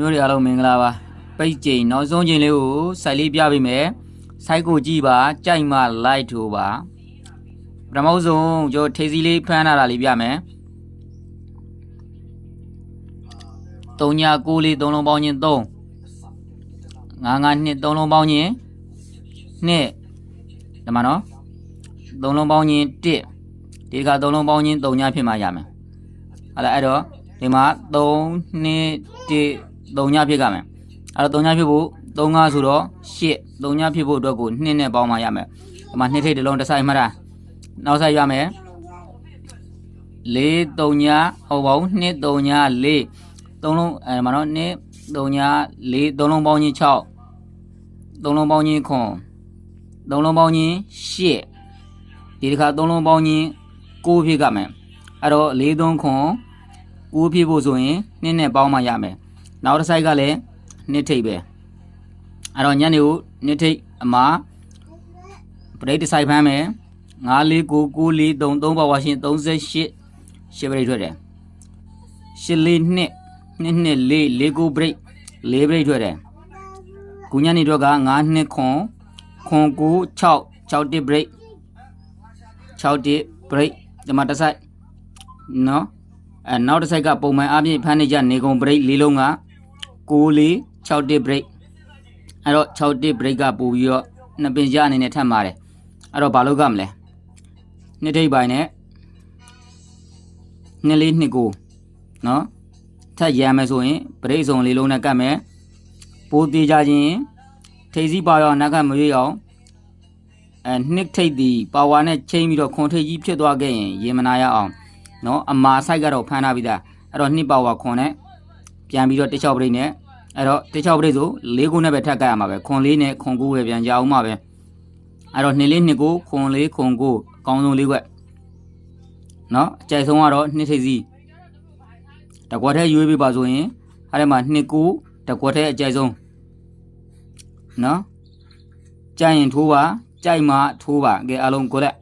မျိုးတွေအားလုံးမင်္ဂလာပါပိတ်ချိန်နောက်ဆုံးချိန်လေးကိုစိုက်လေးပြပေးမယ်စိုက်ကိုကြည့်ပါကြိုက်မှ like ထိုးပါပထမဆုံးကျွန်တော်ထေစီလေးဖမ်းထားတာလေးပြမယ်3ညာ9လေး3လုံးပေါင်းချင်း3 9 9နှစ်3လုံးပေါင်းချင်းနှစ်ဒီမှာနော်3လုံးပေါင်းချင်း1ဒီက3လုံးပေါင်းချင်း3ညာဖြစ်မှရမယ်ဟုတ်လားအဲ့တော့ဒီမှာ3နှစ်1 3ညဖြစ်ကြမယ်အဲ့တော့3ညဖြစ်ဖို့3ငါဆိုတော့8 3ညဖြစ်ဖို့အတွက်ကို2နဲ့ပေါင်းမှရမယ်ဒီမှာ2ထိပ်တစ်လုံးတစ်ဆိုင်မှတ်တာနောက်ဆိုင်ရမယ်4 3ညဟုတ်ပါဘူး2 3ည4 3လုံးအဲမှာတော့2 3ည4 3လုံးပေါင်းချင်း6 3လုံးပေါင်းချင်းခွန်3လုံးပေါင်းချင်း8ဒီတစ်ခါ3လုံးပေါင်းချင်း9ဖြစ်ကြမယ်အဲ့တော့4 3ခွန်9ဖြစ်ဖို့ဆိုရင်2နဲ့ပေါင်းမှရမယ် နောက်တစ်ဆိုင်ကလည်းနှစ်ထိပ်ပဲအဲ့တော့ညနေကိုနှစ်ထိပ်အမာပရိတ်တစ်ဆိုင်ဖမ်းမယ်9 4 9 9 4 3 3ပါဝါရှင်38ရှစ်ပရိတ်ထွက်တယ်ရှစ်လေးနှစ်နှစ်နှစ်လေးလေးကိုပရိတ်လေးပရိတ်ထွက်တယ်ကုညနေတော့က9နှစ်ခွန်ခွန်9 6 6တစ်ပရိတ်6တစ်ပရိတ်ဒီမှာတစ်ဆိုင်နော်အဲနောက်တစ်ဆိုင်ကပုံမှန်အပြည့်ဖမ်းနေကြနေကုန်ပရိတ်လေးလုံးက 6လေး6တစ် break အဲ့တော့6တစ် break ကပို့ပြီးတော့နှစ်ပင်ကြအနေနဲ့ထပ်มาတယ်အဲ့တော့ဘာလုပ်ကြမလဲနှစ်ထိပ်ပိုင်းနဲ့နှစ်လေးနှစ်ကိုနော်ထပ်ရမ်းမယ်ဆိုရင် break စုံလေးလုံးနဲ့ကတ်မယ်ပိုးသေးကြခြင်းထိပ်စီးပါရောနောက်ကမရွေးအောင်အဲနှစ်ထိပ်ဒီပါဝါနဲ့ချိန်ပြီးတော့ခွန်ထိပ်ကြီးဖြစ်သွားခဲ့ရင်ရေမနာရအောင်နော်အမာဆိုင်ကတော့ဖမ်းထားပြီးသားအဲ့တော့နှစ်ပါဝါခွန်နဲ့ပြန်ပြီးတော့တစ်ချောက်ပရိတ်နဲ့ အဲ့တော့တစ်ချောက်ပရိတ်ဆို၄ခုနဲ့ပဲထပ်ကတ်ရမှာပဲခွန်လေးနဲ့ခွန်ကိုပဲပြန်ကြအောင်မှာပဲအဲ့တော့နှစ်လေးနှစ်ကိုခွန်လေးခွန်ကိုအကောင်းဆုံးလေးခွက်နော်အကြိုက်ဆုံးကတော့နှစ်ထိပ်စီတကွက်ထဲရွေးပြပါဆိုရင်အဲ့ဒီမှာနှစ်ကိုတကွက်ထဲအကြိုက်ဆုံးနော်ကြိုက်ရင်ထိုးပါကြိုက်မှထိုးပါကဲအားလုံးကိုလက်